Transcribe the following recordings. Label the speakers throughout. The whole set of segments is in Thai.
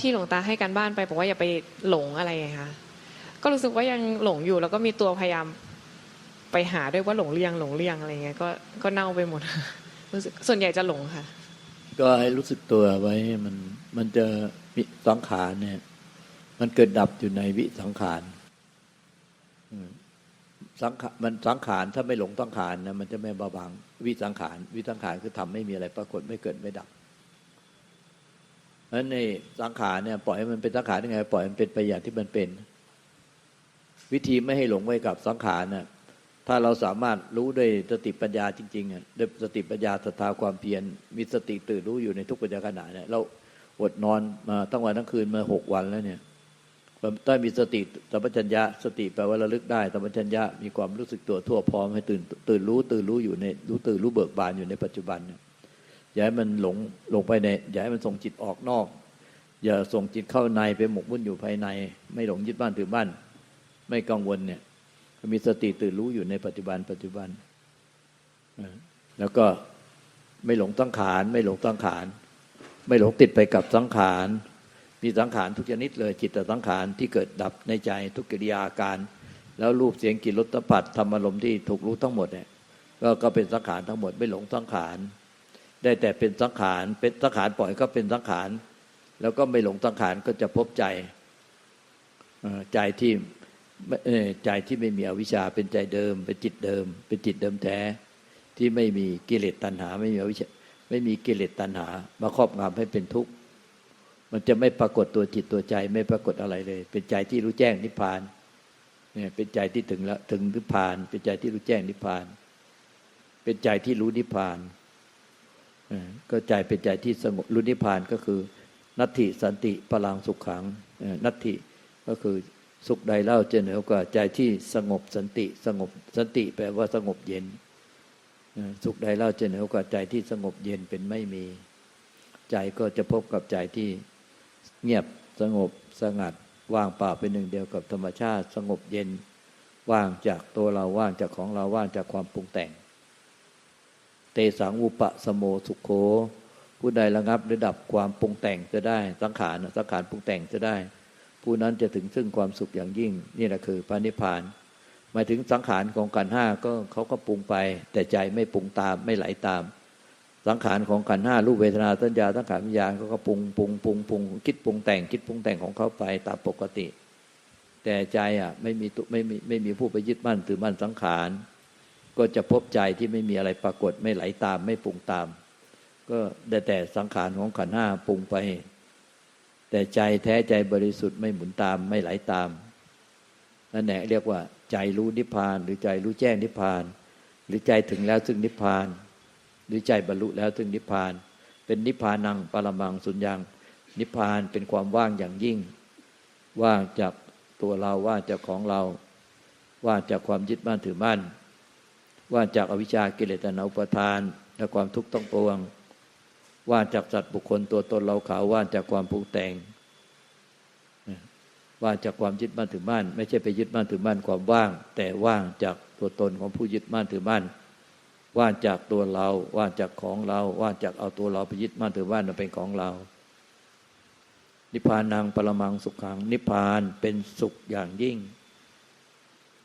Speaker 1: ที่หลวงตาให้การบ้านไปบอกว่าอย่าไปหลงอะไรไงคะก็รู้สึกว่ายังหลงอยู่ แล้วก็มีตัวพยายามไปหาด้วยว่าหลงเลียงหลงเลียงอะไรเงี้ยก็ก็เน่าไปหมดรู้สึกส่วนใหญ่จะหลงค่ะ
Speaker 2: ก็ให้รู้สึกตัวไว้มันมันจะวิสังขารเนี่ย มันเกิดดับอยู่ในวิสังขารสังขารมันสังขารถ้าไม่หลงสังขารนะมันจะไม่เบาบางวิสังขารวิสังขารคือทำไม่มีอะไรปรากฏไม่เกิดไม่ดับ เพราะในสังขารเนี่ยปล่อยให้มันเป็นสังขารยังไง ปล่อยมันเป็นไปอย่างที่มันเป็น วิธีไม่ให้หลงไว้กับสังขารน่ะถ้าเราสามารถรู้ด้วยสติปัญญาจริงๆอะด้วยสติปัญญาศรัทธาความเพียรมีสติตื่นรู้อยู่ในทุกปัญญาขณะเนี่ยเราอดนอนมาทั้งวันทั้งคืนมาหกวันแล้วเนี่ยถ้มีสติสัมปชัญญะสติแปลว่าระลึกได้สัมปชัญญะมีความรู้สึกตัวทั่วพร้อมให้ตื่นตื่นรู้ตื่นรู้อยู่ในรู้ตื่นรู้เบิกบานอยู่ในปัจจุบันเนี่ย อย่าให้มันหลงหลงไปในอย่าให้มันส่งจิตออกนอก อย่าส่งจิตเข้าในไปหมกมุ่นอยู่ภายใน ไม่หลงยึดบ้านถือบ้าน ไม่กังวลเนี่ยมีสติตื่นรู้อยู่ในปัจจุบันปัจจุบันแล้วก็ไม่หลงตั้งขานไม่หลงตั้งขานไม่หลงติดไปกับสังขารมีสังขารทุกชนิดเลย จิตตสังขารที่เกิดดับในใจทุกกิริยาอาการ แล้วรูปเสียงกลิ่นรสสัมผัสธรรมอารมณ์ที่ถูกรู้ทั้งหมดเนี่ยก็ก็เป็นสังขารทั้งหมด ไม่หลงสังขาร ได้แต่เป็นสังขารเป็นสังขารปล่อยก็เป็นสังขาร แล้วก็ไม่หลงสังขารก็จะพบใจใจที่ใจที่ไม่มีอวิชชาเป็นใจเดิม เป็นจิตเดิม เป็นจิตเดิมแท้ ที่ไม่มีกิเลสตัณหา ไม่มีอวิชชาไม่มีกิเลสตัณหา มาครอบงำให้เป็นทุกข์มันจะไม่ปรากฏตัวจิตตัวใจไม่ปรากฏอะไรเลย เป็นใจที่รู้แจ้งนิพพานเนี่ยเป็นใจที่ถึงแล้วถึงนิพพาน เป็นใจที่รู้แจ้งนิพพาน เป็นใจที่รู้นิพพาน ก็ใจเป็นใจที่สงบรู้นิพานก็คือ นัตถิสันติพลังสุขขังนัตถิก็คือสุขใดเล่าจะเหนือกว่าใจที่สงบสันติ สงบสันติแปลว่าสงบเย็นสุขใดเล่าจะเหนือกว่าใจที่สงบเย็นเป็นไม่มี ใจก็จะพบกับใจที่เงียบสงบสงัด ว่างเปล่าเป็นหนึ่งเดียวกับธรรมชาติ สงบเย็น ว่างจากตัวเราว่างจากของเราว่างจากความปรุงแต่ง ตสังอุปสโมสุขโข ผู้ใดระงับระดับความปรุงแต่งจะได้สังขารสังขารปรุงแต่งจะได้ ผู้นั้นจะถึงซึ่งความสุขอย่างยิ่ง นี่แหละคือพระนิพพานหมายถึงสังขารของขันห้าก็เขาก็ปรุงไป แต่ใจไม่ปรุงตามไม่ไหลตาม สังขารของขันห้ารูปเวทนาสัญญาสังขารวิญญาณเขาก็ปรุงปรุงปรุงปรุงคิดปรุงแต่งคิดปรุงแต่งของเขาไปตามปกติ แต่ใจอะไม่มีตุไม่มีไม่มีผู้ไปยึดมั่นถือมั่นสังขาร ก็จะพบใจที่ไม่มีอะไรปรากฏไม่ไหลตามไม่ปรุงตาม ก็ได้แต่สังขารของขันห้าปรุงไป แต่ใจแท้ใจบริสุทธิ์ไม่หมุนตามไม่ไหลตามนั่นแหละเรียกว่า ใจรู้นิพพาน หรือใจรู้แจ้งนิพพาน หรือใจถึงแล้วซึ่งนิพพาน หรือใจบรรลุแล้วซึ่งนิพพาน เป็นนิพพานังปรมังสุญญังนิพพานเป็นความว่างอย่างยิ่ง ว่างจากตัวเราว่างจากของเรา ว่างจากความยึดมั่นถือมั่น ว่าจากอวิชชากิเลสตัณหาอุปทาน และความทุกข์ต้องปวง ว่าจากสัตว์บุคคลตัวตนเราเขาว่าจากความปรุงแต่ง ว่าจากความยึดมั่นถือมั่นไม่ใช่ไปยึดมั่นถือมั่นความว่าง แต่ว่างจากตัวตนของผู้ยึดมั่นถือมั่นว่าจากตัวเราว่าจากของเรา ว่าจากเอาตัวเราไปยึดมั่นถือมั่นเป็นของเรา นิพพานังปรมังสุขัง นิพพานเป็นสุขอย่างยิ่ง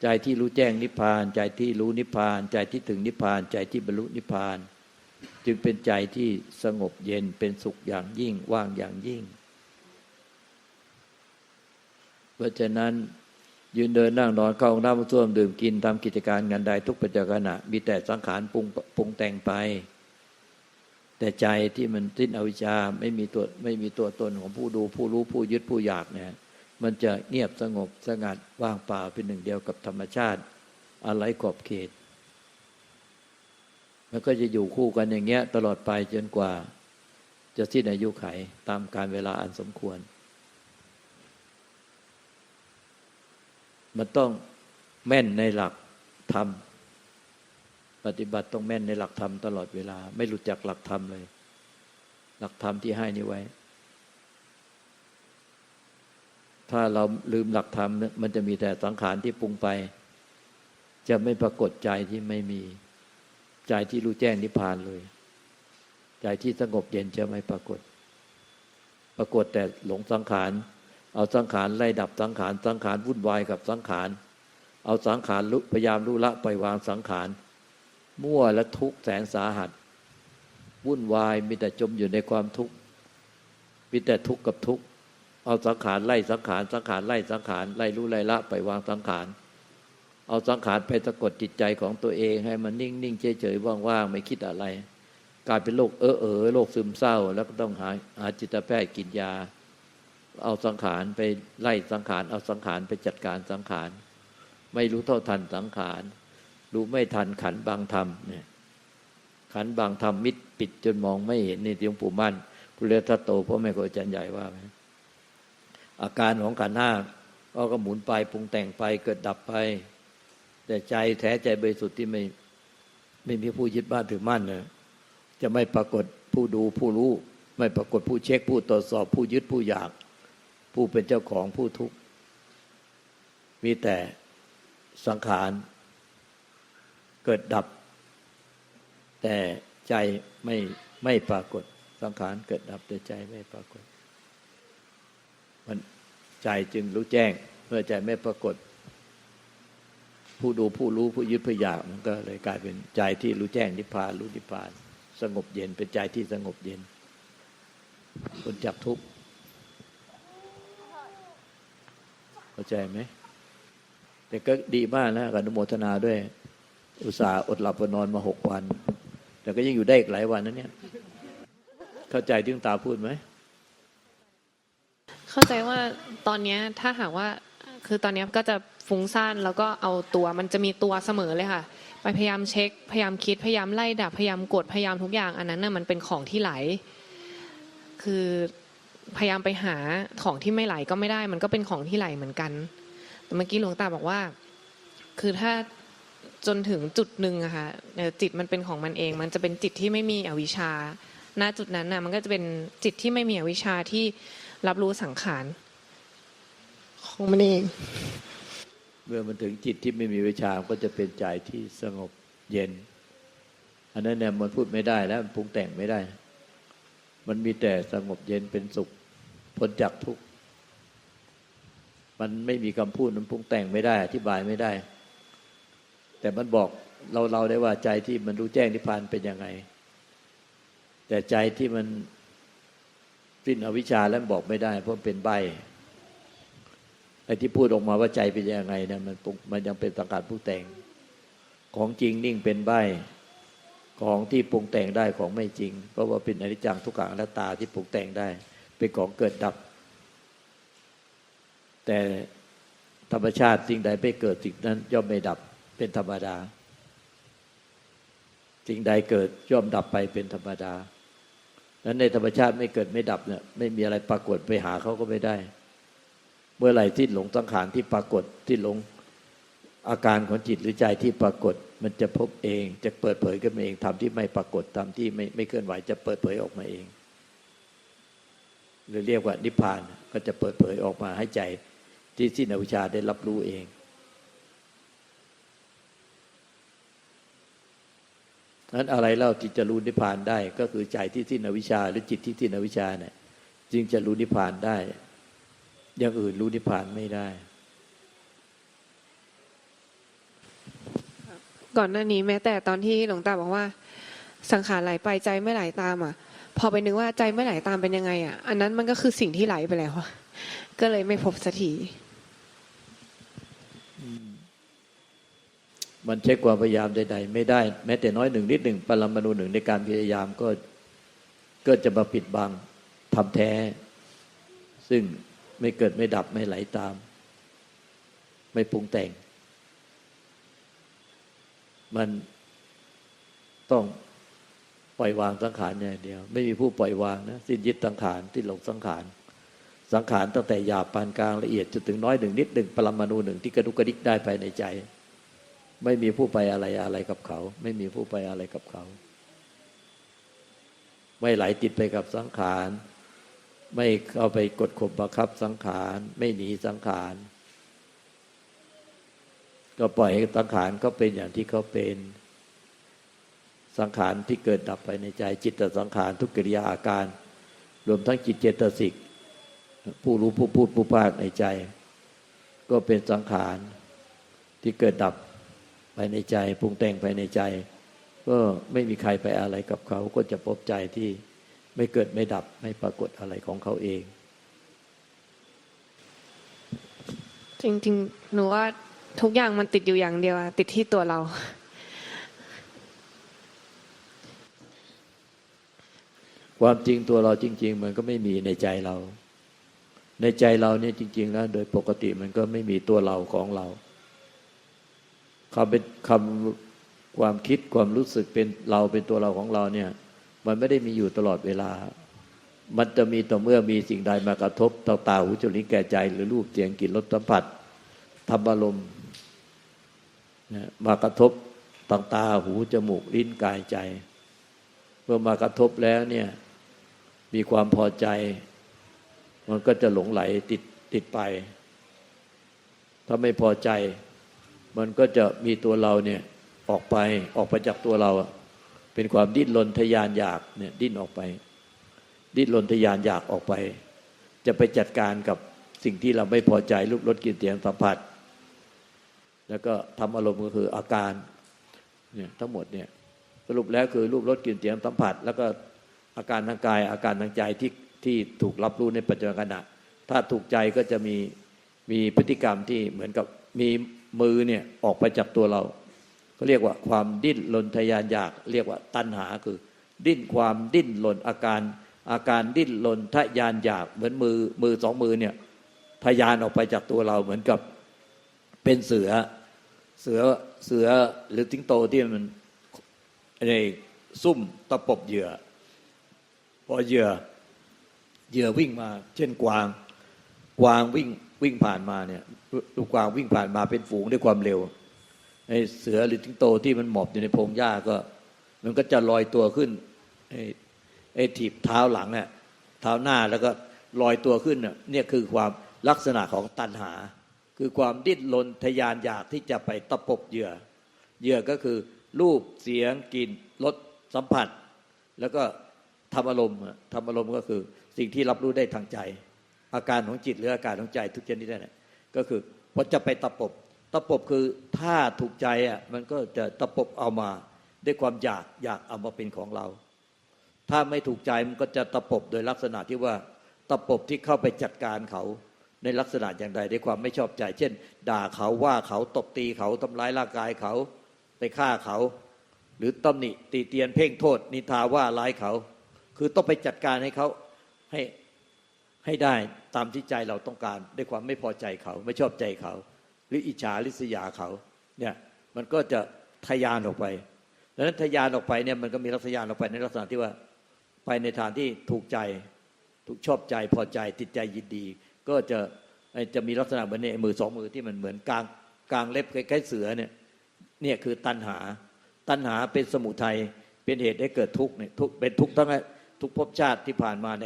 Speaker 2: ใจที่รู้แจ้งนิพพาน ใจที่รู้นิพพาน ใจที่ถึงนิพพาน ใจที่บรรลุนิพพาน จึงเป็นใจที่สงบเย็นเป็นสุขอย่างยิ่งว่างอย่างยิ่ง เพราะฉะนั้นยืนเดินนั่งนอนเข้าห้องน้ำส้วมดื่มกินทำกิจการงานใดทุกปัจจุบันมีแต่สังขารปรุงปรุงแต่งไป แต่ใจที่มันสิ้นอวิชชาไม่มีตัวไม่มีตัวตนของผู้ดูผู้รู้ผู้ยึดผู้อยากเนี่ย มันจะเงียบสงบสงัดว่างเปล่าเป็นหนึ่งเดียวกับธรรมชาติ อะไรขอบเขต มันก็จะอยู่คู่กันอย่างเงี้ย ตลอดไปจนกว่า จะสิ้นอายุไขตามการเวลาอันสมควร มันต้องแม่นในหลักธรรมปฏิบัติต้องแม่นในหลักธรรมตลอดเวลา ไม่หลุดจากหลักธรรมเลย หลักธรรมที่ให้นี้ไว้ ถ้าเราลืมหลักธรรมนี่มันจะมีแต่สังขารที่ปรุงไป จะไม่ปรากฏใจที่ไม่มีใจที่รู้แจ้งนิพพานเลย ใจที่สงบเย็นจะไม่ปรากฏ ปรากฏแต่หลงสังขาร เอาสังขารไล่ดับสังขารสังขารวุ่นวายกับสังขาร เอาสังขารพยายามรู้ละปล่อยวางสังขารมั่วและทุกข์แสนสาหัส วุ่นวายมีแต่จมอยู่ในความทุกข์มีแต่ทุกข์กับทุกข์ เอาสังขารไล่สังขารสังขารไล่สังขารไล่รู้ไล่ละไปวางสังขารเอาสังขารไปสะกดจิตใจของตัวเอง ให้มันนิ่งนิ่งเฉยเฉยๆว่างๆไม่คิดอะไร กลายเป็นโรคเออเออโรคซึมเศร้า แล้วก็ต้องหาหาจิตแพทย์กินยา เอาสังขารไปไล่สังขาร เอาสังขารไปจัดการสังขาร ไม่รู้เท่าทันสังขาร รู้ไม่ทันขันบางธรรมเนี่ยขันบางธรรมมิดปิดจนมองไม่เห็นนี่ที่หลวงปู่มั่นพุทธทัตโตพ่อแม่ครูอาจารย์ใหญ่ว่าไหม อาการของขันห้าก็ก็หมุนไปปรุงแต่งไปเกิดดับไป แต่ใจแท้ใจบริสุทธิ์ที่ไม่ไม่มีผู้ยึดบ้านถือมั่นเนี่ยจะไม่ปรากฏผู้ดูผู้รู้ ไม่ปรากฏผู้เช็คผู้ตรวจสอบ ผู้ยึดผู้อยาก ผู้เป็นเจ้าของผู้ทุกข์มีแต่สังขารเกิดดับ แต่ใจไม่ไม่ปรากฏสังขารเกิดดับแต่ใจไม่ปรากฏ มัน ใจจึงรู้แจ้ง เมื่อใจไม่ปรากฏ ผู้ดูผู้รู้ผู้ยึดผู้อยากมันก็เลยกลายเป็นใจที่รู้แจ้งนิพพานรู้นิพพาน สงบเย็นเป็นใจที่สงบเย็นคนจับทุกข์เข้าใจไหมแต่ก็ดีมากนะกับนุโมทนาด้วย อุตส่าห์อดหลับอดนอนมาหกวัน แต่ก็ยังอยู่ได้อีกหลายวันนะเนี่ย เข้าใจที่หลวงตาพูดไหม
Speaker 1: เข้าใจว่าตอนนี้ถ้าหากว่าคือตอนนี้ก็จะฟุ้งซ่านแล้วก็เอาตัวมันจะมีตัวเสมอเลยค่ะ ไปพยายามเช็ค พยายามคิดพยายามไล่ดับพยายามกดพยายามทุกอย่าง อันนั้นน่ะมันเป็นของที่ไหล คือพยายามไปหาของที่ไม่ไหลก็ไม่ได้ มันก็เป็นของที่ไหลเหมือนกันแต่เมื่อกี้หลวงตาบอกว่า คือถ้าจนถึงจุดหนึ่งอะค่ะจิตมันเป็นของมันเอง มันจะเป็นจิตที่ไม่มีอวิชชาณจุดนั้นน่ะมันก็จะเป็นจิตที่ไม่มีอวิชชาที่ รับรู้สังขารของมันเอง
Speaker 2: เมื่อมันถึงจิตที่ไม่มีวิชามันก็จะเป็นใจที่สงบเย็น อันนั้นเนี่ยมันพูดไม่ได้แล้วมันปรุงแต่งไม่ได้ มันมีแต่สงบเย็นเป็นสุขพ้นจากทุกข์มันไม่มีคำพูดมันปรุงแต่งไม่ได้ อธิบายไม่ได้ แต่มันบอกเราเราได้ว่าใจที่มันรู้แจ้งนิพพานเป็นยังไง แต่ใจที่มัน สิ้นอวิชชาแล้วบอกไม่ได้ เพราะเป็นใบไอ้ที่พูดออกมาว่าใจเป็นยังไงเนี่ยมันปรุงมันยังเป็นสังขารผู้แต่ง ของจริงนิ่งเป็นใบของที่ปรุงแต่งได้ของไม่จริง เพราะว่าเป็นอนิจจังทุกขังอนัตตาที่ปรุงแต่งได้ เป็นของเกิดดับ แต่ธรรมชาติสิ่งใดไม่เกิดสิ่งนั้น ย่อมไม่ดับเป็นธรรมดา สิ่งใดเกิดย่อมดับไปเป็นธรรมดา นั้นในธรรมชาติไม่เกิดไม่ดับเนี่ยไม่มีอะไรปรากฏไปหาเขาก็ไม่ได้ เมื่อไหร่ที่หลงสังขารที่ปรากฏที่หลงอาการของจิตหรือใจที่ปรากฏ มันจะพบเองจะเปิดเผยขึ้นมาเองทำที่ไม่ปรากฏทำที่ไม่ไม่เคลื่อนไหวจะเปิดเผยออกมาเอง หรือเรียกว่านิพพานก็จะเปิดเผยออกมาให้ใจที่สิ้นอวิชชาได้รับรู้เอง นั้นอะไรเล่าที่จะรู้นิพพานได้ ก็คือใจที่สิ้นอวิชชาหรือจิตที่สิ้นอวิชชาเนี่ยจึงจะรู้นิพพานได้ อย่างอื่นรู้นิพพานไม่ได้
Speaker 1: ก่อนหน้านี้แม้แต่ตอนที่หลวงตาบอกว่า สังขารไหลไปใจไม่ไหลตามอะ พอไปนึกว่าใจไม่ไหลตามเป็นยังไง อะ อันนั้นมันก็คือสิ่งที่ไหลไปแล้วก็เลยไม่พบสักที
Speaker 2: มันเช็คความพยายามใดๆไม่ได้ แม้แต่น้อยหนึ่งนิดหนึ่งปรมาณูหนึ่งในการพยายามก็ก็จะมาปิดบังทำแท้ ซึ่งไม่เกิดไม่ดับไม่ไหลตาม ไม่ปรุงแต่ง มันต้องปล่อยวางสังขารอย่างเดียว ไม่มีผู้ปล่อยวางนะสิ้นยึดสังขารที่หลงสังขารสังขารตั้งแต่หยาบปานกลางละเอียดจนถึงน้อยหนึ่งนิดหนึ่งปรมาณูหนึ่งที่กระดุกกระดิกได้ภายในใจ ไม่มีผู้ไปอะไรอะไรกับเขา ไม่มีผู้ไปอะไรกับเขา ไม่ไหลติดไปกับสังขาร ไม่เข้าไปกดข่มบังคับสังขาร ไม่หนีสังขาร ก็ปล่อยให้สังขารเขาเป็นอย่างที่เขาเป็น สังขารที่เกิดดับไปในใจ จิตตสังขารทุกกิริยาอาการ รวมทั้งจิตเจตสิก ผู้รู้ผู้พูดผู้ภาคในใจ ก็เป็นสังขารที่เกิดดับ ภายในใจปรุงแต่งภายในใจ ก็ไม่มีใครไปอะไรกับเขาก็จะพบใจที่ไม่เกิดไม่ดับไม่ปรากฏอะไรของเขาเอง
Speaker 1: จริงๆ หนูว่าทุกอย่างมันติดอยู่อย่างเดียวอะติดที่ตัวเรา
Speaker 2: ความจริงตัวเราจริง ๆ มันก็ไม่มีในใจเรา ในใจเราเนี่ยจริง ๆ แล้ว โดยปกติมันก็ไม่มีตัวเราของเรา คำเป็นคำความคิดความรู้สึกเป็นเราเป็นตัวเราของเราเนี่ย มันไม่ได้มีอยู่ตลอดเวลา มันจะมีต่อเมื่อมีสิ่งใดมากระทบต่อตาหูจมูกลิ้นแก่ใจ หรือรูปเสียงกลิ่นรสสัมผัสธรรมอารมณ์นะมากระทบต่างตาหูจมูกลิ้นกายใจ เมื่อมากระทบแล้วเนี่ย มีความพอใจ มันก็จะหลงไหลติดติดไป ถ้าไม่พอใจ มันก็จะมีตัวเราเนี่ยออกไปออกไปจากตัวเรา เป็นความดิ้นรนทยานอยากเนี่ยดิ้นออกไป ดิ้นรนทยานอยากออกไป จะไปจัดการกับสิ่งที่เราไม่พอใจรูปรสกลิ่นเสียงสัมผัส แล้วก็ทำอารมณ์ก็คืออาการเนี่ยทั้งหมดเนี่ยสรุปแล้วคือรูปรสกลิ่นเสียงสัมผัส แล้วก็อาการทางกายอาการทางใจที่ที่ถูกรับรู้ในปัจจุบันขณะ ถ้าถูกใจก็จะมีมีพฤติกรรมที่เหมือนกับมี มือเนี่ยออกไปจากตัวเรา ก็เรียกว่าความดิ้นรนทยานอยาก เรียกว่าตัณหาคือ ดิ้นความดิ้นรนอาการ อาการดิ้นรนทยานอยาก เหมือนมือมือสองมือเนี่ยทยานออกไปจากตัวเราเหมือนกับเป็นเสือเสือเสือหรือทิ้งโตที่มันในซุ่มตะปบเหยื่อ พอเหยื่อเหยื่อวิ่งมา เช่นกวาง กวางวิ่ง วิ่งผ่านมาเนี่ยลูกกวางวิ่งผ่านมาเป็นฝูงด้วยความเร็วไอ้เสือหรือทิ้งโตที่มันหมอบอยู่ในพงหญ้าก็ มันก็จะลอยตัวขึ้นไอ้ไอ้ถีบเท้าหลังเนี่ยเท้าหน้าแล้วก็ลอยตัวขึ้นเนี่ยคือความลักษณะของตัณหา คือความดิ้นรนทยานอยากที่จะไปตะปบเหยื่อ เหยื่อก็คือ รูปเสียงกลิ่นรสสัมผัส แล้วก็ทำอารมณ์ทำอารมณ์ก็คือสิ่งที่รับรู้ได้ทางใจ อาการของจิตหรืออาการของใจทุกชนิดนั่นแหละก็คือพอจะไปตะปบตะปบคือถ้าถูกใจอะมันก็จะตะปบเอามาด้วยความอยากอยากเอามาเป็นของเรา ถ้าไม่ถูกใจมันก็จะตะปบโดยลักษณะที่ว่าตะปบที่เข้าไปจัดการเขาในลักษณะอย่างใดด้วยความไม่ชอบใจ เช่น ด่าเขาว่าเขาตบตีเขาทำร้ายร่างกายเขาไปฆ่าเขา หรือตำหนิตีเตียนเพ่งโทษ นิทาว่าร้ายเขา คือต้องไปจัดการให้เขาให้ ให้ได้ตามที่ใจเราต้องการ ด้วยความไม่พอใจเขาไม่ชอบใจเขา หรืออิจฉาริษยาเขาเนี่ยมันก็จะทยานออกไปดังนั้นทยานออกไปเนี่ยมันก็มีลักษณะออกไปในลักษณะที่ว่าไปในทางที่ถูกใจถูกชอบใจพอใจติดใจยินดี ก็จะจะมีลักษณะเหมือนในมือสองมือที่มันเหมือนกลางกลางเล็บคล้ายๆเสือเนี่ยเนี่ยคือตัณหา ตัณหาเป็นสมุทัยเป็นเหตุให้เกิดทุกข์เนี่ยทุกเป็นทุกข์ทั้งทุกภพชาติที่ผ่านมาใน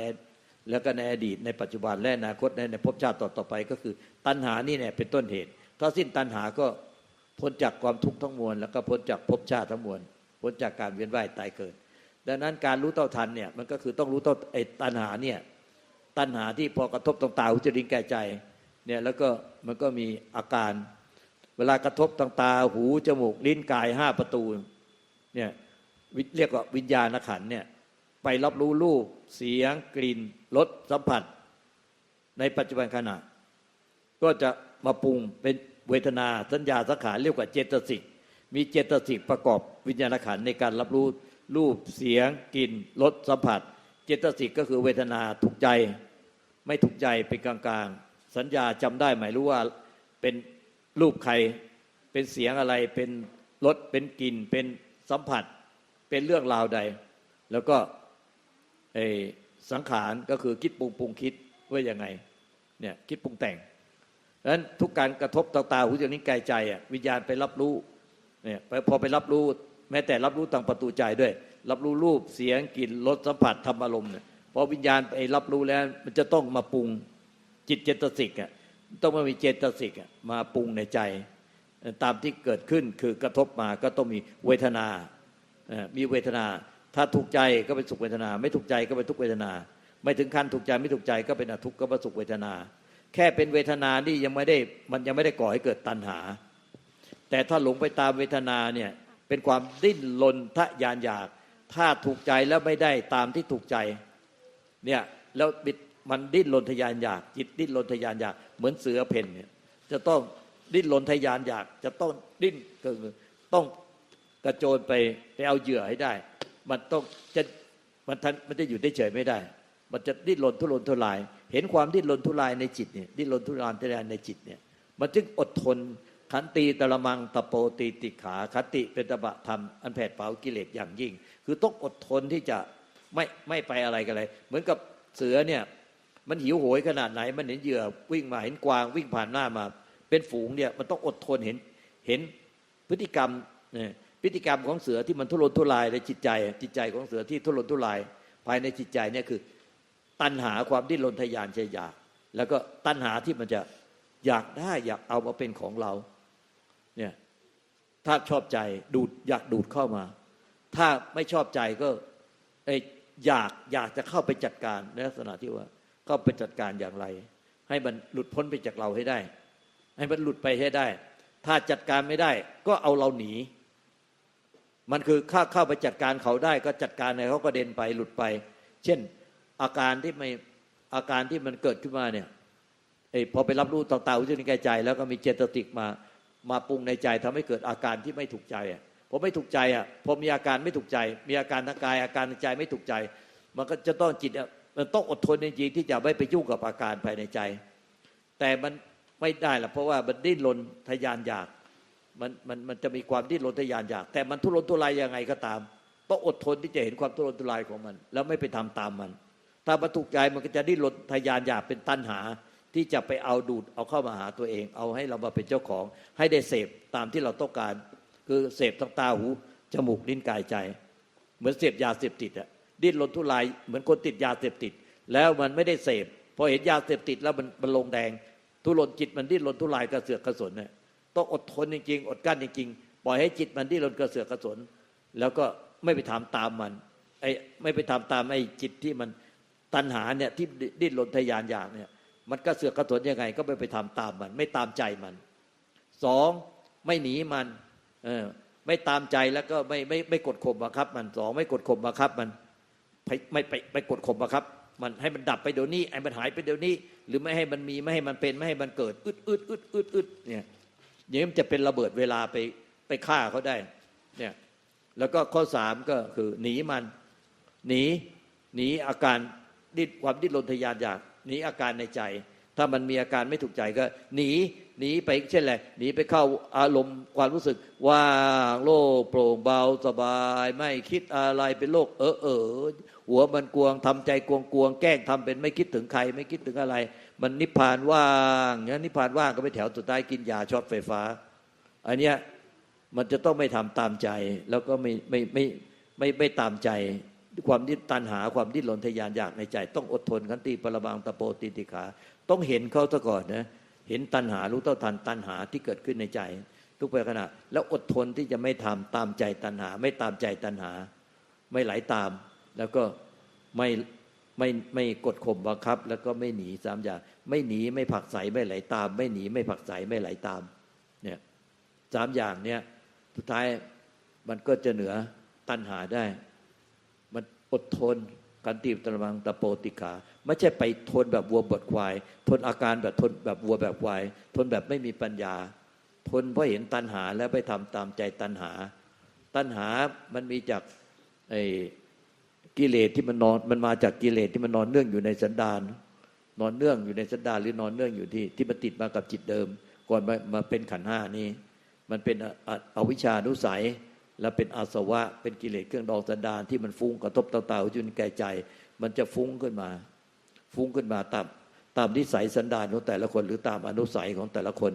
Speaker 2: แล้วก็ในอดีตในปัจจุบันและอนาคตในในภพชาติต่อต่อไป ก็คือ ตัณหานี่เนี่ยเป็นต้นเหตุ ถ้าสิ้นตัณหาก็พ้นจากความทุกข์ทั้งมวล แล้วก็พ้นจากภพชาติทั้งมวลพ้นจากการเวียนว่ายตายเกิด ดังนั้นการรู้เท่าทันเนี่ยมันก็คือต้องรู้เท่าไอ้ตัณหาเนี่ยตัณหาที่พอกระทบตรงตาหูจริงแก่ใจเนี่ยแล้วก็มันก็มีอาการ เวลากระทบทางตาหูจมูกลิ้นกายห้าประตูเนี่ยเรียกว่าวิญญาณขันเนี่ย ไปรับรู้รูป เสียง กลิ่นรสสัมผัส ในปัจจุบันขณะ ก็จะมาปรุงเป็นเวทนาสัญญาสังขารเรียกว่าเจตสิกมีเจตสิกประกอบวิญญาณขันในการรับรู้รูปเสียงกลิ่นรสสัมผัส เจตสิกก็คือเวทนาถูกใจ ไม่ถูกใจเป็นกลางๆ สัญญาจำได้ไหมรู้ว่าเป็นรูปใครเป็นเสียงอะไรเป็นรสเป็นกลิ่นเป็นสัมผัส เป็นเรื่องราวใด แล้วก็ สังขารก็คือคิดปรุงปรุงคิดว่ายังไงเนี่ยคิดปรุงแต่งดังนั้นทุกการกระทบต่อตาหูจมูกนิ้วกายใจอะวิญญาณไปรับรู้เนี่ยพอไปรับรู้ แม้แต่รับรู้ทางประตูใจด้วย รับรู้รูปเสียงกลิ่นรสสัมผัสธรรมอารมณ์เนี่ยพอวิญญาณไปรับรู้แล้วมันจะต้องมาปรุงจิตเจตสิกอะต้องมามีเจตสิกอะมาปรุงในใจ ตามที่เกิดขึ้นคือกระทบมาก็ต้องมีเวทนา มีเวทนา ถ้าถูกใจก็เป็นสุขเวทนา ไม่ถูกใจก็เป็นทุกเวทนา ไม่ถึงขั้นถูกใจไม่ถูกใจก็เป็นอทุกขมสุขเวทนา แค่เป็นเวทนานี่ยังไม่ได้มันยังไม่ได้ก่อให้เกิดตัณหา แต่ถ้าหลงไปตามเวทนาเนี่ยเป็นความดิ้นรนทะยานอยาก ถ้าถูกใจแล้วไม่ได้ตามที่ถูกใจเนี่ยแล้วมันดิ้นรนทะยานอยาก จิตดิ้นรนทะยานอยาก เหมือนเสือเพ่นเนี่ยจะต้องดิ้นรนทะยานอยาก จะต้องดิ้นก็ต้องกระโจนไปไปเอาเหยื่อให้ได้ มันต้องจะมันทันมันจะอยู่ได้เฉยไม่ได้ มันจะดิ้นรนทุรนทุราย เห็นความดิ้นรนทุรายในจิตเนี่ยดิ้นรนทุรานทุรายในจิตเนี่ย มันจึงอดทนขันตีตะละมังตะโปตีติขาขันติเป็นตบะธรรมอันแผดเผากิเลสอย่างยิ่ง คือต้องอดทนที่จะไม่ไม่ไปอะไรกันเลย เหมือนกับเสือเนี่ยมันหิวโหยขนาดไหน มันเห็นเหยื่อวิ่งมาเห็นกวางวิ่งผ่านหน้ามา เป็นฝูงเนี่ยมันต้องอดทนเห็นเห็นพฤติกรรมเนี่ย พฤติกรรมของเสือที่มันทุรนทุรายในจิตใจ จิตใจของเสือที่ทุรนทุราย ภายในจิตใจเนี่ยคือ ตัณหาความดิ้นรนทยานใจอยาก แล้วก็ตัณหาที่มันจะอยากได้อยากเอามาเป็นของเราเนี่ยถ้าชอบใจดูดอยากดูดเข้ามา ถ้าไม่ชอบใจก็อยากอยากจะเข้าไปจัดการในลักษณะที่ว่าเข้าไปจัดการอย่างไร ให้มันหลุดพ้นไปจากเราให้ได้ ให้มันหลุดไปให้ได้ ถ้าจัดการไม่ได้ ก็เอาเราหนี มันคือข้าเข้าไปจัดการเขาได้ก็จัดการในเขาก็เด็นไปหลุดไป เช่นอาการที่ไม่อาการที่มันเกิดขึ้นมาเนี่ยไอ้พอไปรับรู้ต่างๆที่ในใจ แล้วก็มีเจตติกมามาปรุงในใจทำให้เกิดอาการที่ไม่ถูกใจอะพอไม่ถูกใจอะพอมีอาการไม่ถูกใจ มีอาการทางกายอาการทางใจไม่ถูกใจ มันก็จะต้องจิตมันต้องอดทนจริงๆที่จะไม่ไปยุ่งกับอาการภายในใจ แต่มันไม่ได้ละเพราะว่ามันดิ้นรนทยานอยาก มันมันมันจะมีความดิ้นรนทยานอยาก แต่มันทุรนทุรายยังไงก็ตามต้องอดทนที่จะเห็นความทุรนทุรายของมัน แล้วไม่ไปทำตามมัน ถ้ามันถูกใจมันก็จะดิ้นรนทยานอยากเป็นตัณหาที่จะไปเอาดูดเอาเข้ามาหาตัวเอง เอาให้เรามาเป็นเจ้าของ ให้ได้เสพตามที่เราต้องการ คือเสพทั้งตาหูจมูกลิ้นกายใจ เหมือนเสพยาเสพติดอะดิ้นรนทุรายเหมือนคนติดยาเสพติด แล้วมันไม่ได้เสพพอเห็นยาเสพติดแล้วมันมันลงแดง ทุรนจิตมันดิ้นรนทุรายกระเสือกกระสนเนี่ย ต้องอดทนจริงๆ อดกั้นจริงๆ ปล่อยให้จิตมันดิ้นรนกระเสือกกระสน แล้วก็ไม่ไปทำตามมันไอ้ไม่ไปทำตามไอ้จิตที่มันตัณหาเนี่ยที่ดิ้นรนทยานอยากเนี่ยมันก็เสือกกระสนยังไง ก็ไม่ไปทำตามมัน ไม่ตามใจมันสองไม่หนีมันเออไม่ตามใจแล้วก็ไม่ไม่ไม่กดข่มบังคับ มันสองไม่กดข่มบังคับมันไม่ไปไปกดข่มบังคับ มันให้มันดับไปเดี๋ยวนี้ไอ้มันหายไปเดี๋ยวนี้ หรือไม่ให้มันมีไม่ให้มันเป็นไม่ให้มันเกิดอึดอึดอึดอึดอึดเนี่ย อย่างนี้มันจะเป็นระเบิดเวลาไปไปฆ่าเขาได้เนี่ยแล้วก็ข้อสามก็คือหนีมัน หนีหนีอาการดิ้นความดิ้นรนทยานอยากหนีอาการในใจ ถ้ามันมีอาการไม่ถูกใจก็ หนีหนีไปเช่นไรหนีไปเข้าอารมณ์ความรู้สึก ว่างโล่โปร่งเบาสบาย ไม่คิดอะไรเป็นโลกเออเออหัวมันกวงทำใจกวงกวงแกล้งทำเป็นไม่คิดถึงใคร ไม่คิดถึงอะไร มันนิพพานว่างงั้นนิพพานว่างก็ไปแถวสุดท้ายกินยาช็อตไฟฟ้า อันเนี้ยมันจะต้องไม่ทำตามใจ แล้วก็ไม่ไม่ไม่ไม่ไม่ตามใจ ความดิ้นตันหาความดิ้นรนทยานอยากในใจ ต้องอดทนขันติปรบังตะโปติติขา ต้องเห็นเขาซะก่อนนะเห็นตันหารู้เท่าทันตันหาที่เกิดขึ้นในใจ ทุกประขณะ แล้วอดทนที่จะไม่ทำตามใจตันหา ไม่ตามใจตันหา ไม่ไหลาตาม แล้วก็ไม่ ไม่ไม่กดข่มบังคับ แล้วก็ไม่หนีสามอย่าง ไม่หนีไม่ผักใสไม่ไหลตาม ไม่หนีไม่ผักใสไม่ไหลตาม เนี่ยสามอย่างเนี่ยสุดท้ายมันก็จะเหนือตันหาได้ มันอดทนกันติตะมังตะโปติขา ไม่ใช่ไปทนแบบวัวบดควาย ทนอาการแบบทนแบบวัวแบบควาย ทนแบบไม่มีปัญญา ทนเพราะเห็นตัณหาแล้วไปทำตามใจตัณหา ตัณหามันมีจากไอ กิเลสที่มันนอนมันมาจากกิเลสที่มันนอนเนื่องอยู่ในสันดานนอนเนื่องอยู่ในสันดานหรือนอนเนื่องอยู่ที่ที่มันติดมากับจิตเดิม ก่อนมามาเป็นขันห้านี้มันเป็นอวิชานุสัย และเป็นอาสวะเป็นกิเลสเครื่องดองสันดานที่มันฟุ้งกระทบเต่าๆจนแก่ใจ มันจะฟุ้งขึ้นมา ฟุ้งขึ้นมาตามตามนิสัยสันดานของแต่ละคน หรือตามอนุสัยของแต่ละคน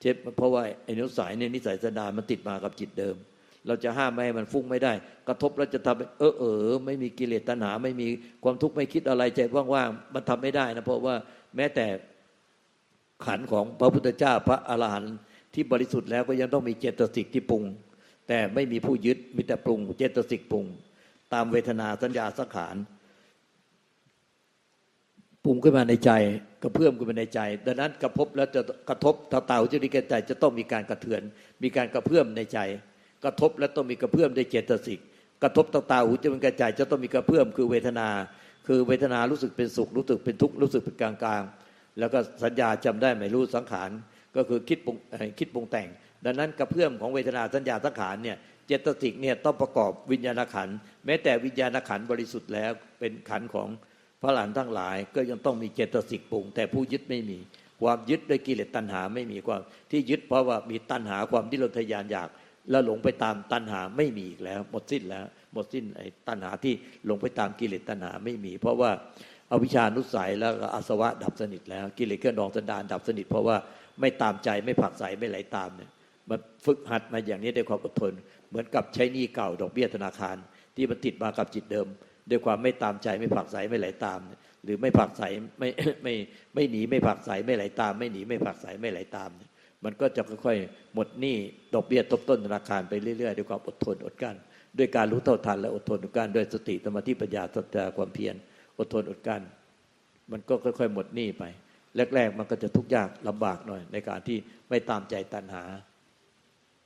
Speaker 2: เจ็บเพราะว่าอนุสัยเนี่ยนิสัยสันดานมันติดมากับจิตเดิม เราจะห้ามไม่ให้มันฟุ้งไม่ได้ กระทบแล้วจะทำเออเออไม่มีกิเลสตัณหา ไม่มีความทุกข์ไม่คิดอะไรใจว่างๆมันทำไม่ได้นะเพราะว่าแม้แต่ขันของพระพุทธเจ้าพระอรหันต์ที่บริสุทธิ์แล้วก็ยังต้องมีเจตสิกที่ปรุง แต่ไม่มีผู้ยึดมีแต่ปรุง เจตสิกปรุง ตามเวทนาสัญญาสังขารปรุงขึ้นมาในใจกระเพื่อมขึ้นมาในใจ ดังนั้นกระทบแล้วจะกระทบตาตาหูจมูกลิ้นกใจจะต้องมีการกระเทือน มีการกระเพื่อมในใจ กระทบแล้วต้องมีกระเพื่อมในเจตสิกกระทบตาตาหูจมูกลิ้นกายจะต้องมีกระเพื่อมคือเวทนา คือเวทนารู้สึกเป็นสุขรู้สึกเป็นทุกข์รู้สึกเป็นกลางกลางแล้วก็สัญญาจำได้ไม่รู้สังขารก็คือคิดปรุงคิดปรุงแต่ง ดังนั้นกระเพื่อมของเวทนาสัญญาสังขารเนี่ยเจตสิกเนี่ยต้องประกอบวิญญาณขันแม้แต่วิญญาณขันบริสุทธิ์แล้วเป็นขันของพระหลานทั้งหลาย ก็ยังต้องมีเจตสิกปรุง แต่ผู้ยึดไม่มีความยึดด้วยกิเลสตัณหาไม่มีความที่ยึดเพราะว่ามีตัณหาความที่เราทะยานอยาก แล้วหลงไปตามตัณหาไม่มีอีกแล้ว หมดสิ้นแล้ว หมดสิ้นไอ้ตัณหาที่หลงไปตามกิเลสตัณหาไม่มี เพราะว่าอวิชานุสัยแล้วอาสวะดับสนิทแล้วกิเลสเครื่องดองสันดานดับสนิท เพราะว่าไม่ตามใจไม่ผักใสไม่ไหลตามเนี่ยมันฝึกหัดมาอย่างนี้ด้วยความอดทน เหมือนกับใช้หนี้เก่าดอกเบี้ยธนาคาร ที่มันติดมากับจิตเดิม ด้วยความไม่ตามใจไม่ผักใสไม่ไหลตามเนี่ยหรือไม่ผักใสไม่ไม่ไม่หนีไม่ผักใสไม่ไหลตาม ไม่หนีไม่ผักใสไม่ไหลตามเนี่ย มันก็จะค่อยๆหมดหนี้ดอกเบี้ยทบต้นธนาคารไปเรื่อยๆด้วยความอดทนอดกลั้น ด้วยการรู้เท่าทันและอดทนอดกลั้นด้วยสติสมาธิปัญญาศรัทธาความเพียรอดทนอดกลั้น มันก็ค่อยๆ หมดหนี้ไป แรก ๆ มันก็จะทุกข์ยากลำบากหน่อย ในการที่ไม่ตามใจตัณหา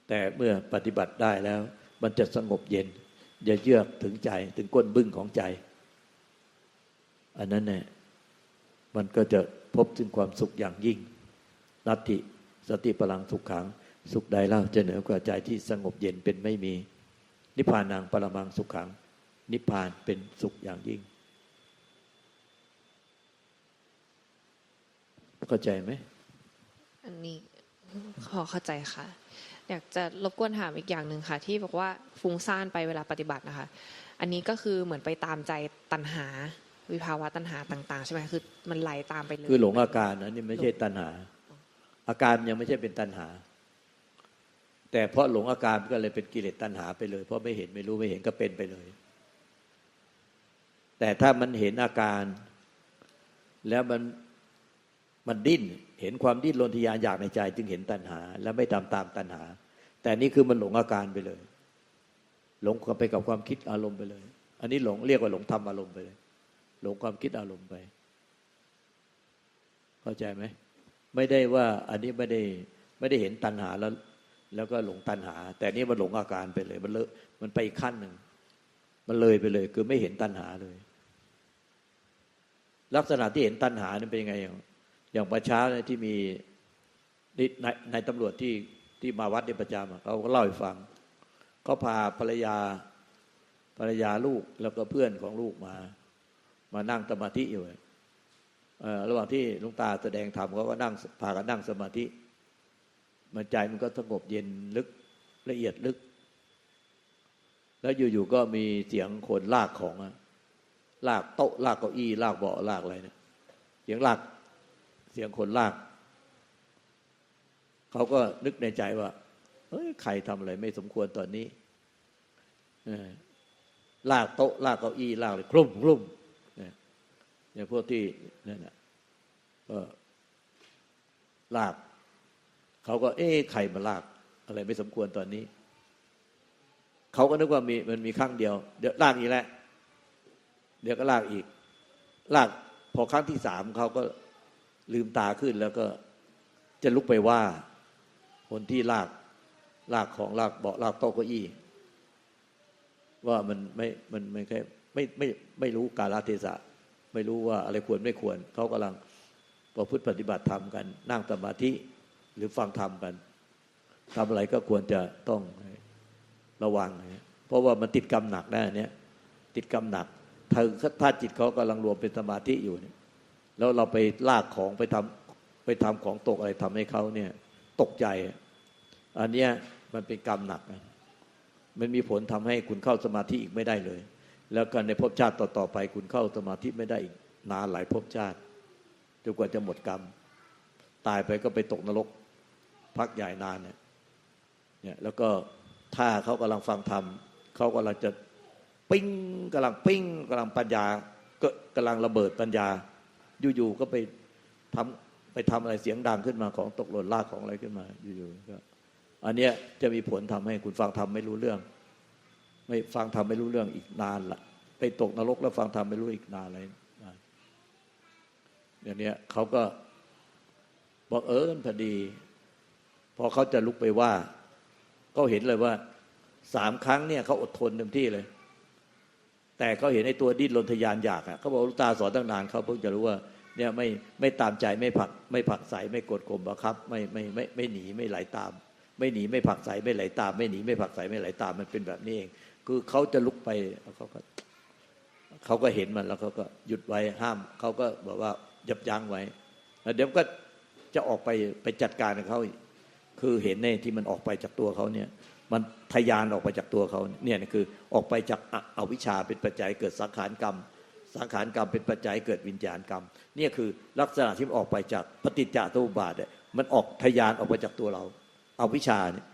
Speaker 2: แต่เมื่อปฏิบัติได้แล้ว มันจะสงบเย็นอย่าเยือกถึงใจถึงก้นบึ้งของใจ อันนั้นเนี่ยมันก็จะพบถึงความสุขอย่างยิ่งนัตติ สติพลังสุขขัง สุขใดเล่าจะเหนือกว่าใจที่สงบเย็นเป็นไม่มี นิพพานังปรมังสุขขัง นิพพานเป็นสุขอย่างยิ่ง เข้าใจไหม
Speaker 1: อันนี้พอเข้าใจค่ะ อยากจะรบกวนถามอีกอย่างหนึ่งค่ะ ที่บอกว่าฟุ้งซ่านไปเวลาปฏิบัตินะคะ อันนี้ก็คือเหมือนไปตามใจตัณหาวิภาวะตัณหาต่าง ๆ ใช่ไหมคือมันไหลตามไปเลย
Speaker 2: คือหลงอาการนะนี่ไม่ใช่ตัณหา อาการยังไม่ใช่เป็นตัณหา แต่เพราะหลงอาการก็เลยเป็นกิเลสตัณหาไปเลย เพราะไม่เห็นไม่รู้ไม่เห็นก็เป็นไปเลย แต่ถ้ามันเห็นอาการ แล้วมันมันดิ้น เห็นความดิ้นรนทยานอยากในใจ จึงเห็นตัณหา แล้วไม่ตามตามตัณหา แต่นี่คือมันหลงอาการไปเลย หลงไปกับความคิดอารมณ์ไปเลย อันนี้หลงเรียกว่าหลงทำอารมณ์ไปเลย หลงความคิดอารมณ์ไป เข้าใจไหม ไม่ได้ว่าอันนี้ไม่ได้ไม่ได้เห็นตัณหาแล้ว แล้วก็หลงตัณหา แต่นี่มันหลงอาการไปเลย มันเลอะมันไปอีกขั้นหนึ่งมันเลยไปเลย คือไม่เห็นตัณหาเลย ลักษณะที่เห็นตัณหานี่เป็นยังไง อย่างประช้าเนี่ยที่มีในในตำรวจที่ที่มาวัดในประจำเขาก็เล่าให้ฟังเขาพาภรรยาภรรยาลูกแล้วก็เพื่อนของลูกมา มานั่งสมาธิอยู่ ระหว่างที่หลุงตาแสดงธรรมเขาก็นั่งพากันนั่งสมาธิ มันใจมันก็สงบเย็นลึกละเอียดลึก แล้วอยู่ๆก็มีเสียงคนลากของอะลากโต๊ะลากเก้าอี้ลากเบาะลากอะไรเนี่ยเสียงลากเสียงคนลากเขาก็นึกในใจว่าเฮ้ยใครทำอะไรไม่สมควรตอนนี้เอลากโต๊ะลากเก้าอี้ลากเลยคลุ่มคลุ่ม อย่างพวกที่นั่นแหละก็ลาก เขาก็ เอ๊ะใครมาลาก อะไรไม่สมควรตอนนี้ เขาก็นึกว่ามีมันมีครั้งเดียว เดี๋ยวลากอีกแล้วเดี๋ยวก็ลากอีก ลาก พอครั้งที่สามเขาก็ลืมตาขึ้นแล้วก็จะลุกไปว่า คนที่ลากลากของลากเบาะลากโต๊ะเก้าอี้ ว่ามันไม่มันไม่แค่ไม่ไม่ไม่รู้กาลเทศะ ไม่รู้ว่าอะไรควรไม่ควร เขากำลังประพฤติปฏิบัติธรรมกัน นั่งสมาธิหรือฟังธรรมกันทำอะไรก็ควรจะต้องระวัง เพราะว่ามันติดกรรมหนักนะเนี้ยติดกรรมหนักถ้าถ้าจิตเขากำลังรวมเป็นสมาธิอยู่เนี่ย แล้วเราไปลากของไปทำไปทำของตกอะไรทำให้เขาเนี่ย ตกใจ อันเนี้ยมันเป็นกรรมหนักนะมันมีผลทำให้คุณเข้าสมาธิอีกไม่ได้เลย แล้วกันในภพชาติต่อๆไป คุณเข้าสมาธิไม่ได้อีกนานหลายภพชาติจนกว่าจะหมดกรรม ตายไปก็ไปตกนรก พักใหญ่นานเนี่ยเนี่ยแล้วก็ถ้าเขากำลังฟังธรรมเขากำลังจะปิ้งกำลังปิ้งกำลังปัญญา ก็กำลังระเบิดปัญญา อยู่ๆก็ไปทำไปทำอะไรเสียงดังขึ้นมาของตกหล่นลากของอะไรขึ้นมาอยู่ๆก็อันเนี้ยจะมีผลทำให้คุณฟังธรรมไม่รู้เรื่อง ไม่ฟังธรรมไม่รู้เรื่องอีกนานละไปตกนรกแล้วฟังธรรมไม่รู้อีกนานเลยอย่างเนี้ยเขาก็บอกเออพอดี พอเขาจะลุกไปว่า ก็เห็นเลยว่าสามครั้งเนี่ยเขาอดทนเต็มที่เลย แต่เขาเห็นไอ้ตัวดิ้นรนทยานอยากอะเขาบอกลูกตาสอนตั้งนานเขาเพิ่งจะรู้ว่า เนี่ยไม่ไม่ตามใจไม่ผักไม่ผักใสไม่กดข่มบังคับ ไม่ไม่ไม่ไม่หนีไม่ไหลตาม ไม่หนีไม่ผักใสไม่ไหลตาม ไม่หนีไม่ผักใสไม่ไหลตามมันเป็นแบบนี้เอง คือเขาจะลุกไปเขาก็เขาก็เห็นมันแล้วเขาก็หยุดไว้ห้ามเขาก็บอกว่ายับยั้งไว้แล้วเดี๋ยวก็จะออกไปไปจัดการกับเขาคือเห็นในที่มันออกไปจากตัวเขาเนี่ย มันทะยานออกไปจากตัวเขาเนี่ยคือออกไปจากอวิชชาเป็นปัจจัยเกิดสังขารกรรม สังขารกรรมเป็นปัจจัยเกิดวิญญาณกรรม เนี่ยคือลักษณะที่มันออกไปจากปฏิจจตุบาทเนี่ยมันออกทะยานออกไปจากตัวเราเอาวิชาเนี่ย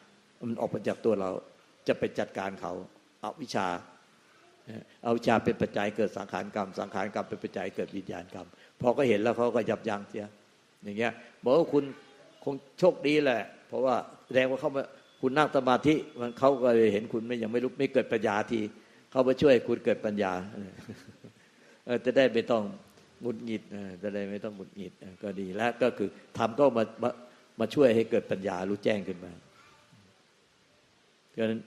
Speaker 2: มันออกไปจากตัวเราจะไปจัดการเขา อาวิชาเอาวิชาเป็นปัจจัยเกิดสังขารกรรม สังขารกรรมเป็นปัจจัยเกิดวิญญาณกรรมพอก็เห็นแล้วเขาก็ยับยั้งเสียอย่างเงี้ยบอกว่าคุณคงโชคดีแหละ เพราะว่าแสดงว่าเขามาคุณนั่งสมาธิมันเขาก็เลยเห็นคุณไม่ยังไม่รู้ไม่เกิดปัญญาทีเขามาช่วยคุณเกิดปัญญาเอจะได้ไม่ต้องหงุดหงิดออจะได้ไม่ต้องหงุดหงิดก็ดีแล้วก็คือทำก็มามามาช่วยให้เกิดปัญญารู้แจ้งขึ้นมาเพราะฉะนั้น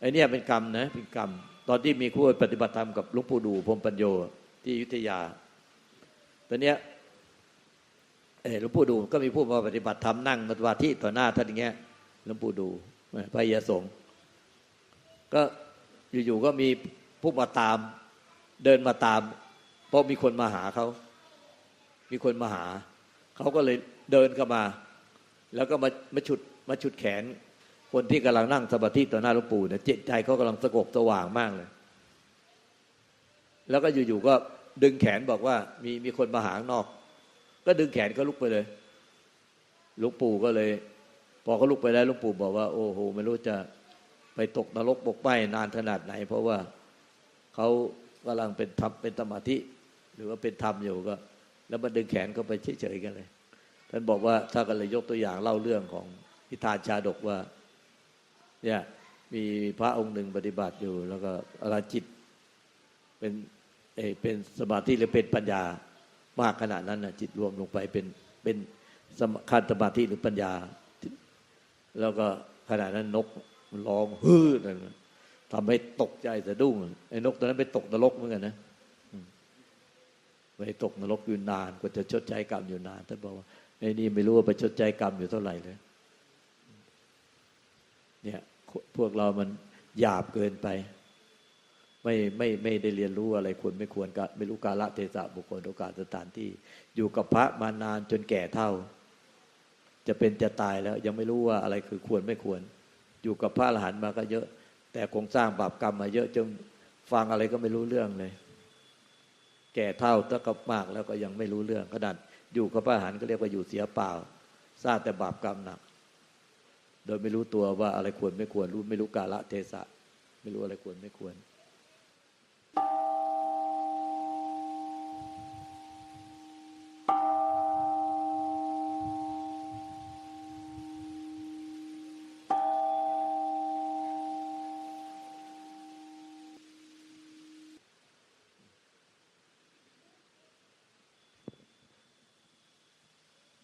Speaker 2: ไอ้เนี่ยเป็นกรรมนะเป็นกรรม ตอนที่มีคู่ปฏิบัติธรรมกับหลวงปู่ดูพรมปัญโยที่ยุทธยา ตอนเนี้ยเออหลวงปู่ดูก็มีผู้มาปฏิบัติธรรมนั่งปฏิบัติที่ต่อหน้าท่านอย่างเงี้ยหลวงปู่ดูพระยาสงก็อยู่ๆก็มีผู้มาตาม เดินมาตาม เพราะมีคนมาหาเขา มีคนมาหา เขาก็เลยเดินเข้ามา แล้วก็มามาฉุดมาฉุดแขน คนที่กำลังนั่งสมาธิต่อหน้าหลวงปู่เนี่ยจิตใจเขากำลังสงบสว่างมากเลย แล้วก็อยู่ๆก็ดึงแขนบอกว่ามีมีคนมาหางนอก ก็ดึงแขนเขาลุกไปเลยหลวงปู่ก็เลย พอเขาลุกไปแล้วหลวงปู่บอกว่า โอ้โหไม่รู้จะไปตกนรกบกไหมนานขนาดไหน เพราะว่าเขากำลังเป็นทำเป็นสมาธิ หรือว่าเป็นธรรมอยู่ก็ แล้วมันดึงแขนเขาไปเฉยๆกันเลยท่านบอกว่าถ้ากันเลยยกตัวอย่างเล่าเรื่องของพิธานชาดกว่า เนี่ยมีพระองค์หนึ่งปฏิบัติอยู่ แล้วก็อราจิตเป็นเอเป็นสมาธิหรือเป็นปัญญามากขนาดนั้นนะจิตรวมลงไปเป็นเป็นสมาขั้นสมาธิหรือปัญญา แล้วก็ขณะนั้นนกมันร้องฮือนั่นทำให้ตกใจสะดุ้งไอ้นกตัวนั้นไปตกนรกเหมือนกันนะไปตกนรกอยู่นานกว่าจะชดใช้กรรมอยู่นานท่านบอกว่าไอ้นี่ไม่รู้ว่าไปชดใช้กรรมอยู่เท่าไหร่เลย เนี่ยพวกเรามันหยาบเกินไป ไม่ไม่ไม่ได้เรียนรู้อะไรควรไม่ควรก็ไม่รู้กาละเทศะบุคคลโอกาสสถานที่ อยู่กับพระมานานจนแก่เท่า จะเป็นจะตายแล้ว ยังไม่รู้ว่าอะไรคือควรไม่ควร อยู่กับพระอรหันต์มาก็เยอะ แต่คงสร้างบาปกรรมมาเยอะจนฟังอะไรก็ไม่รู้เรื่องเลย แก่เท่าถ้าก็มากแล้วก็ยังไม่รู้เรื่องขนาดอยู่กับพระอรหันต์ก็เรียกว่าอยู่เสียเปล่าสร้างแต่บาปกรรมหนัก โดยไม่รู้ตัวว่าอะไรควรไม่ควรรู้ไม่รู้กาละเทศะ ไม่รู้อะไรควรไม่ควร